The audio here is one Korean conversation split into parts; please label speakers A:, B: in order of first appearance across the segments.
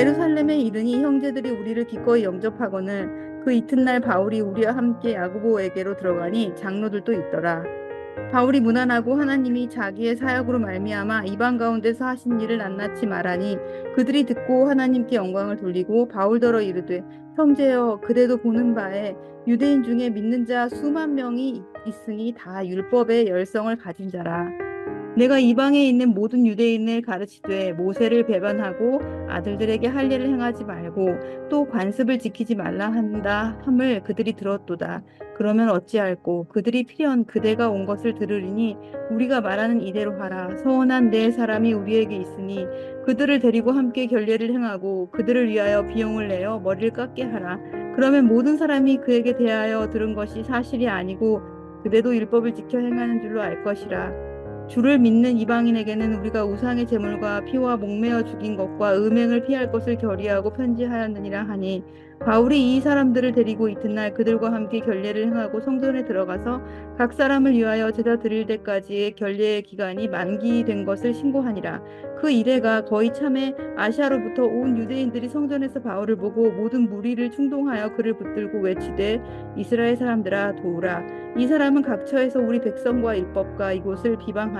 A: 예루살렘에 이르니 형제들이 우리를 기꺼이 영접하거늘 그 이튿날 바울이 우리와 함께 야고보에게로 들어가니 장로들도 있더라. 바울이 무난하고 하나님이 자기의 사역으로 말미암아 이방 가운데서 하신 일을 낱낱이 말하니 그들이 듣고 하나님께 영광을 돌리고 바울더러 이르되 형제여 그대도 보는 바에 유대인 중에 믿는 자 수만 명이 있으니 다 율법의 열성을 가진 자라. 내가 이방에 있는 모든 유대인을 가르치되 모세를 배반하고 아들들에게 할 일을 행하지 말고 또 관습을 지키지 말라 한다 함을 그들이 들었도다. 그러면 어찌할꼬 그들이 필연 그대가 온 것을 들으리니 우리가 말하는 이대로 하라. 서원한 네 사람이 우리에게 있으니 그들을 데리고 함께 결례를 행하고 그들을 위하여 비용을 내어 머리를 깎게 하라. 그러면 모든 사람이 그에게 대하여 들은 것이 사실이 아니고 그대도 율법을 지켜 행하는 줄로 알 것이라. 주를 믿는 이방인에게는 우리가 우상의 제물과 피와 목매어 죽인 것과 음행을 피할 것을 결의하고 편지하였느니라 하니 바울이 이 사람들을 데리고 이튿날 그들과 함께 결례를 행하고 성전에 들어가서 각 사람을 위하여 제사 드릴 때까지의 결례의 기간이 만기된 것을 신고하니라. 그 이래가 거의 참에 아시아로부터 온 유대인들이 성전에서 바울을 보고 모든 무리를 충동하여 그를 붙들고 외치되 이스라엘 사람들아 도우라. 이 사람은 각처에서 우리 백성과 율법과 이곳을 비방하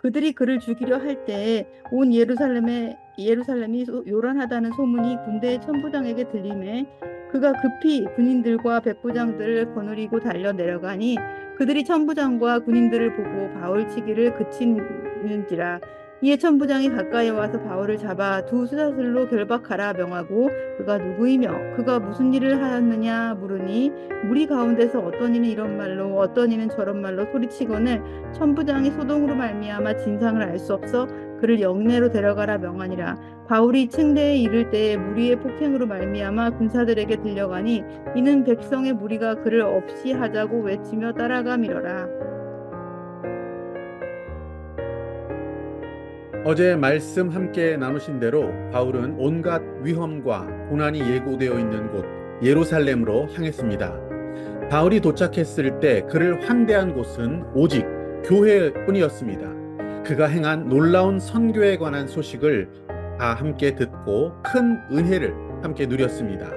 A: 그들이 그를 죽이려 할 때에 온 예루살렘에 예루살렘이 요란하다는 소문이 군대의 천부장에게 들림에 그가 급히 군인들과 백부장들을 거느리고 달려 내려가니 그들이 천부장과 군인들을 보고 바울 치기를 그치는지라 이에 천부장이 가까이 와서 바울을 잡아 두 수사슬로 결박하라 명하고 그가 누구이며 그가 무슨 일을 하였느냐 물으니 무리 가운데서 어떤 이는 이런 말로 어떤 이는 저런 말로 소리치거늘 천부장이 소동으로 말미암아 진상을 알 수 없어 그를 영내로 데려가라 명하니라. 바울이 층대에 이를 때에 무리의 폭행으로 말미암아 군사들에게 들려가니 이는 백성의 무리가 그를 없이 하자고 외치며 따라가미러라
B: 어제 말씀 함께 나누신 대로 바울은 온갖 위험과 고난이 예고되어 있는 곳 예루살렘으로 향했습니다. 바울이 도착했을 때 그를 환대한 곳은 오직 교회뿐이었습니다. 그가 행한 놀라운 선교에 관한 소식을 다 함께 듣고 큰 은혜를 함께 누렸습니다.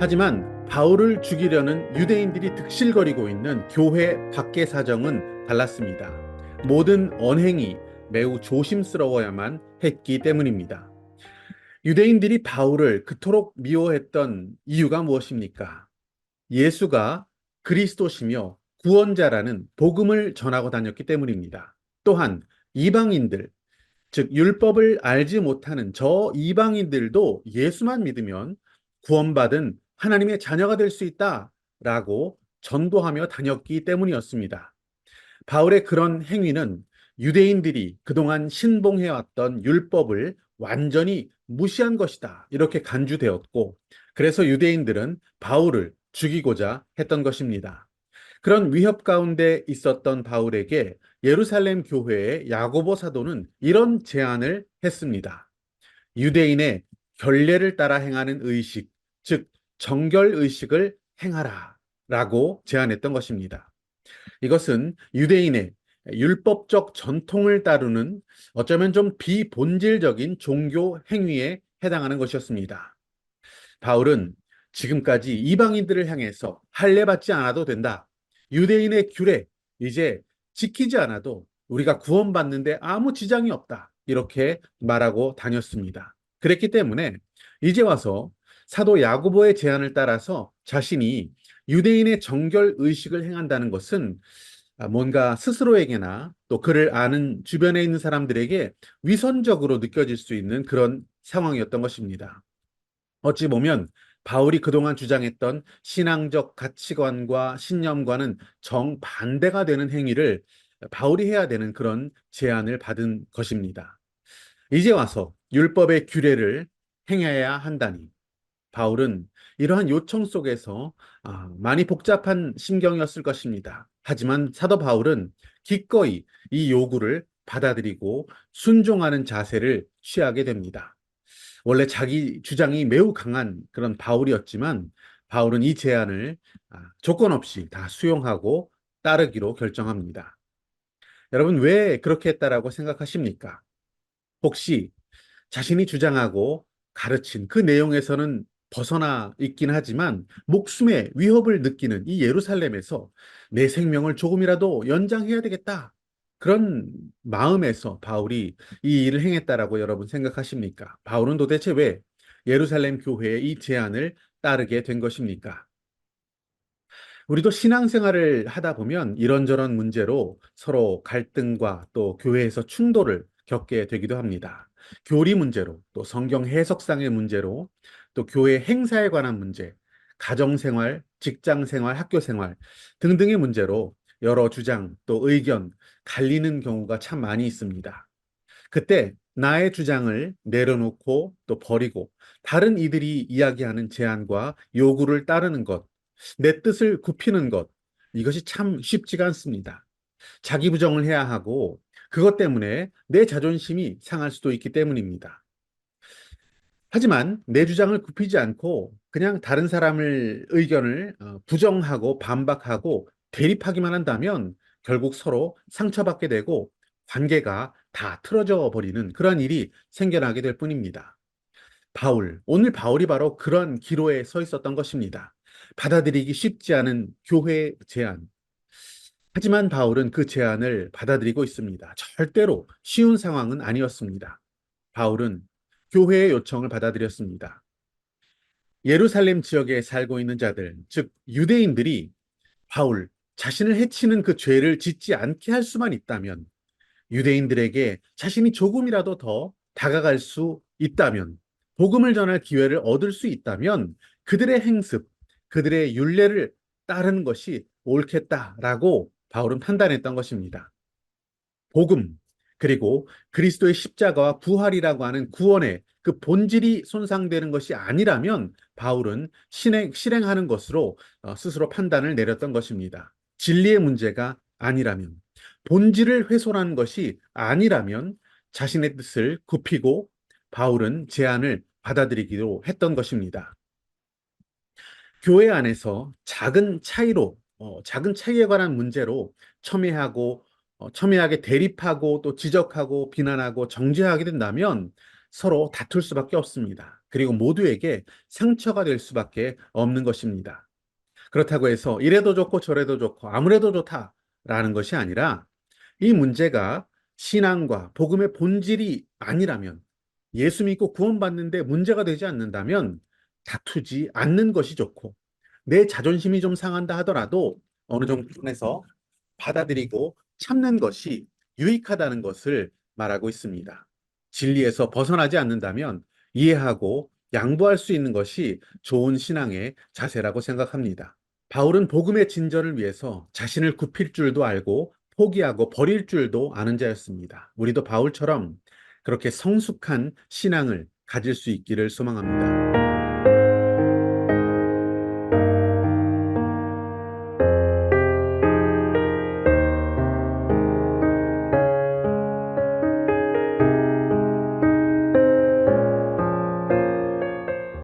B: 하지만 바울을 죽이려는 유대인들이 득실거리고 있는 교회 밖의 사정은 달랐습니다. 모든 언행이 매우 조심스러워야만 했기 때문입니다. 유대인들이 바울을 그토록 미워했던 이유가 무엇입니까? 예수가 그리스도시며 구원자라는 복음을 전하고 다녔기 때문입니다. 또한 이방인들, 즉 율법을 알지 못하는 저 이방인들도 예수만 믿으면 구원받은 하나님의 자녀가 될 수 있다라고 전도하며 다녔기 때문이었습니다. 바울의 그런 행위는 유대인들이 그동안 신봉해왔던 율법을 완전히 무시한 것이다. 이렇게 간주되었고, 그래서 유대인들은 바울을 죽이고자 했던 것입니다. 그런 위협 가운데 있었던 바울에게 예루살렘 교회의 야고보 사도는 이런 제안을 했습니다. 유대인의 결례를 따라 행하는 의식, 즉 정결 의식을 행하라 라고 제안했던 것입니다. 이것은 유대인의 율법적 전통을 따르는 어쩌면 좀 비본질적인 종교 행위에 해당하는 것이었습니다. 바울은 지금까지 이방인들을 향해서 할례받지 않아도 된다. 유대인의 규례 이제 지키지 않아도 우리가 구원받는데 아무 지장이 없다. 이렇게 말하고 다녔습니다. 그랬기 때문에 이제 와서 사도 야고보의 제안을 따라서 자신이 유대인의 정결 의식을 행한다는 것은 아, 뭔가 스스로에게나 또 그를 아는 주변에 있는 사람들에게 위선적으로 느껴질 수 있는 그런 상황이었던 것입니다. 어찌 보면 바울이 그동안 주장했던 신앙적 가치관과 신념과는 정반대가 되는 행위를 바울이 해야 되는 그런 제안을 받은 것입니다. 이제 와서 율법의 규례를 행해야 한다니 바울은 이러한 요청 속에서 아, 많이 복잡한 심경이었을 것입니다. 하지만 사도 바울은 기꺼이 이 요구를 받아들이고 순종하는 자세를 취하게 됩니다. 원래 자기 주장이 매우 강한 그런 바울이었지만 바울은 이 제안을 아, 조건 없이 다 수용하고 따르기로 결정합니다. 여러분 왜 그렇게 했다라고 생각하십니까? 혹시 자신이 주장하고 가르친 그 내용에서는 벗어나 있긴 하지만 목숨의 위협을 느끼는 이 예루살렘에서 내 생명을 조금이라도 연장해야 되겠다. 그런 마음에서 바울이 이 일을 행했다라고 여러분 생각하십니까? 바울은 도대체 왜 예루살렘 교회의 이 제안을 따르게 된 것입니까? 우리도 신앙생활을 하다 보면 이런저런 문제로 서로 갈등과 또 교회에서 충돌을 겪게 되기도 합니다. 교리 문제로, 또 성경 해석상의 문제로, 또 교회 행사에 관한 문제, 가정생활, 직장생활, 학교생활 등등의 문제로 여러 주장, 또 의견, 갈리는 경우가 참 많이 있습니다. 그때 나의 주장을 내려놓고 또 버리고 다른 이들이 이야기하는 제안과 요구를 따르는 것, 내 뜻을 굽히는 것, 이것이 참 쉽지가 않습니다. 자기 부정을 해야 하고 그것 때문에 내 자존심이 상할 수도 있기 때문입니다. 하지만 내 주장을 굽히지 않고 그냥 다른 사람을 의견을 어, 부정하고 반박하고 대립하기만 한다면 결국 서로 상처받게 되고 관계가 다 틀어져 버리는 그런 일이 생겨나게 될 뿐입니다. 바울, 오늘 바울이 바로 그런 기로에 서 있었던 것입니다. 받아들이기 쉽지 않은 교회 제안. 하지만 바울은 그 제안을 받아들이고 있습니다. 절대로 쉬운 상황은 아니었습니다. 바울은 교회의 요청을 받아들였습니다. 예루살렘 지역에 살고 있는 자들, 즉 유대인들이 바울 자신을 해치는 그 죄를 짓지 않게 할 수만 있다면 유대인들에게 자신이 조금이라도 더 다가갈 수 있다면 복음을 전할 기회를 얻을 수 있다면 그들의 행습, 그들의 윤례를 따르는 것이 옳겠다라고 바울은 판단했던 것입니다. 복음, 그리고 그리스도의 십자가와 부활이라고 하는 구원의 그 본질이 손상되는 것이 아니라면 바울은 실행, 실행하는 것으로 어, 스스로 판단을 내렸던 것입니다. 진리의 문제가 아니라면, 본질을 훼손하는 것이 아니라면 자신의 뜻을 굽히고 바울은 제안을 받아들이기로 했던 것입니다. 교회 안에서 작은 차이로, 어, 작은 차이에 관한 문제로 첨예하고 어, 첨예하게 대립하고 또 지적하고 비난하고 정죄하게 된다면 서로 다툴 수밖에 없습니다. 그리고 모두에게 상처가 될 수밖에 없는 것입니다. 그렇다고 해서 이래도 좋고 저래도 좋고 아무래도 좋다라는 것이 아니라 이 문제가 신앙과 복음의 본질이 아니라면 예수 믿고 구원받는데 문제가 되지 않는다면 다투지 않는 것이 좋고 내 자존심이 좀 상한다 하더라도 어느 정도 선에서 받아들이고 참는 것이 유익하다는 것을 말하고 있습니다. 진리에서 벗어나지 않는다면 이해하고 양보할 수 있는 것이 좋은 신앙의 자세라고 생각합니다. 바울은 복음의 진전을 위해서 자신을 굽힐 줄도 알고 포기하고 버릴 줄도 아는 자였습니다. 우리도 바울처럼 그렇게 성숙한 신앙을 가질 수 있기를 소망합니다.